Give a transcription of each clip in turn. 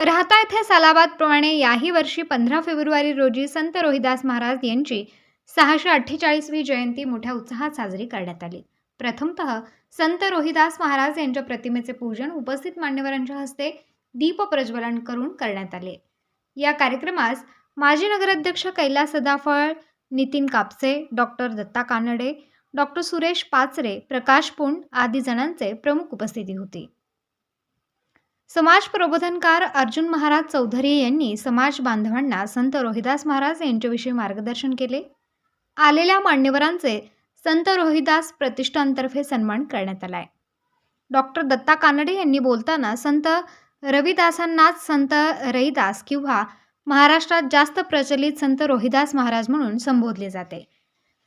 राहता येथे सालाबादप्रमाणे याही वर्षी पंधरा फेब्रुवारी रोजी संत रोहिदास महाराज यांची सहाशे अठ्ठेचाळीसवी जयंती मोठ्या उत्साहात साजरी करण्यात आली. प्रथमतः संत रोहिदास महाराज यांच्या प्रतिमेचे पूजन उपस्थित मान्यवरांच्या हस्ते दीप प्रज्वलन करून करण्यात आले. या कार्यक्रमास माजी नगराध्यक्ष कैलास सदाफळ नितीन कापसे डॉक्टर दत्ता कानडे डॉक्टर सुरेश पाचरे प्रकाश पुंड आदी जणांचे प्रमुख उपस्थिती होती. समाज प्रबोधनकार अर्जुन महाराज चौधरी यांनी समाज बांधवांना संत रोहिदास महाराज यांच्याविषयी मार्गदर्शन केले. आलेल्या मान्यवरांचे संत रोहिदास प्रतिष्ठानतर्फे सन्मान करण्यात आलाय. डॉक्टर दत्ता कानडे यांनी बोलताना संत रविदासांनाच संत रहिदास किंवा महाराष्ट्रात जास्त प्रचलित संत रोहिदास महाराज म्हणून संबोधले जाते.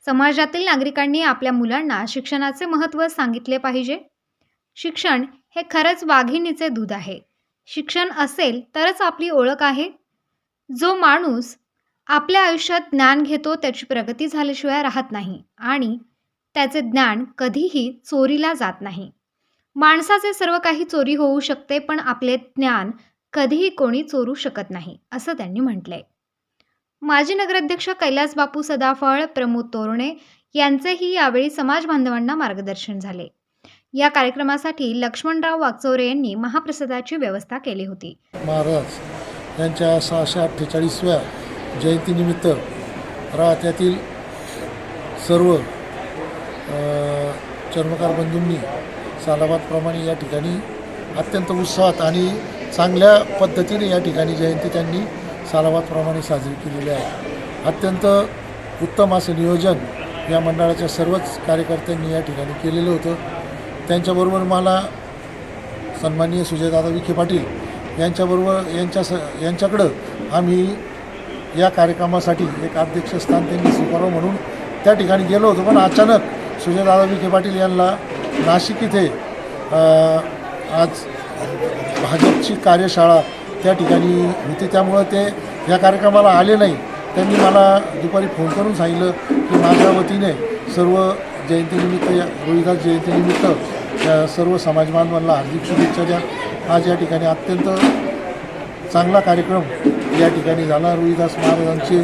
समाजातील नागरिकांनी आपल्या मुलांना शिक्षणाचे महत्त्व सांगितले पाहिजे. शिक्षण हे खरंच वाघिणीचे दूध आहे. शिक्षण असेल तरच आपली ओळख आहे. जो माणूस आपल्या आयुष्यात ज्ञान घेतो त्याची प्रगती झाल्याशिवाय राहत नाही आणि त्याचे ज्ञान कधीही चोरीला जात नाही. माणसाचे सर्व काही चोरी होऊ शकते पण आपले ज्ञान कधीही कोणी चोरू शकत नाही असं त्यांनी म्हटलंय. माजी नगराध्यक्ष कैलास बापू सदाफळ प्रमोद तोरणे यांचेही यावेळी समाज बांधवांना मार्गदर्शन झाले. या कार्यक्रमासाठी लक्ष्मणराव वागचौरे यांनी महाप्रसादाची व्यवस्था केली होती. महाराज यांच्या सहाशे अठ्ठेचाळीसव्या जयंतीनिमित्त राहत्यातील सर्व चर्मकार बंधूंनी सालाबादप्रमाणे या ठिकाणी अत्यंत उत्साहात आणि चांगल्या पद्धतीने या ठिकाणी जयंती त्यांनी सालाबादप्रमाणे साजरी केलेली आहे. अत्यंत उत्तम असं नियोजन या मंडळाच्या सर्वच कार्यकर्त्यांनी या ठिकाणी केलेलं होतं. त्यांच्याबरोबर मला सन्माननीय सुजयदादा विखे पाटील यांच्याबरोबर यांच्या स यांच्याकडं आम्ही या कार्यक्रमासाठी एक अध्यक्षस्थान त्यांनी स्वीकारावं म्हणून त्या ठिकाणी गेलो होतो. पण अचानक सुजयदादा विखे पाटील यांना नाशिक इथे आज भाजपची कार्यशाळा त्या ठिकाणी होती. त्यामुळं ते या कार्यक्रमाला आले नाही. त्यांनी मला दुपारी फोन करून सांगितलं की माझ्या वतीने सर्व जयंतीनिमित्त या रोहिदास जयंतीनिमित्त या सर्व समाज बांधवांना हार्दिक शुभेच्छा द्या. आज या ठिकाणी अत्यंत चांगला कार्यक्रम या ठिकाणी झाला. रोहिदास महाराजांचे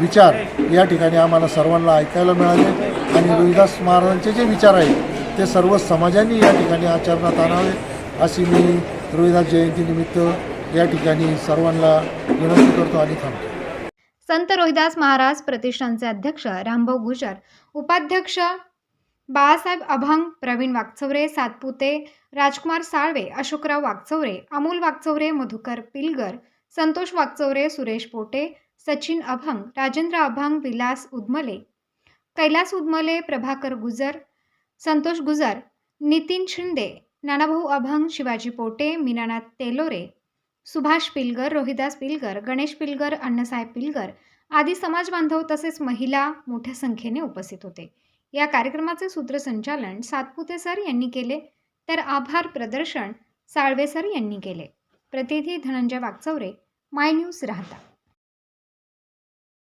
विचार या ठिकाणी आम्हाला सर्वांना ऐकायला मिळाले आणि रोहिदास महाराजांचे जे विचार आहेत ते सर्व समाजांनी या ठिकाणी आचरणात आणावे अशी मी रोहिदास जयंतीनिमित्त या ठिकाणी सर्वांना विनंती करतो आणि थांबतो. संत रोहिदास महाराज प्रतिष्ठानचे अध्यक्ष रामभाऊ गुजर उपाध्यक्ष बाळासाहेब अभंग प्रवीण वागचौरे सातपुते राजकुमार साळवे अशोकराव वागचौरे अमोल वागचौरे मधुकर पिलगर संतोष वागचौरे सुरेश पोटे सचिन अभंग राजेंद्र अभंग विलास उदमले कैलास उदमले प्रभाकर गुजर संतोष गुजर नितीन शिंदे नानाभाऊ अभंग शिवाजी पोटे मीनानाथ तेलोरे सुभाष पिलगर रोहिदास पिलगर गणेश पिलगर अण्णासाहेब पिलगर आदी समाज बांधव तसेच महिला मोठ्या संख्येने उपस्थित होते. या कार्यक्रमाचे सूत्रसंचालन सातपुते सर यांनी केले तर आभार प्रदर्शन साळवे सर यांनी केले. प्रतिनिधी धनंजय वागचौरे माय न्यूज राहता.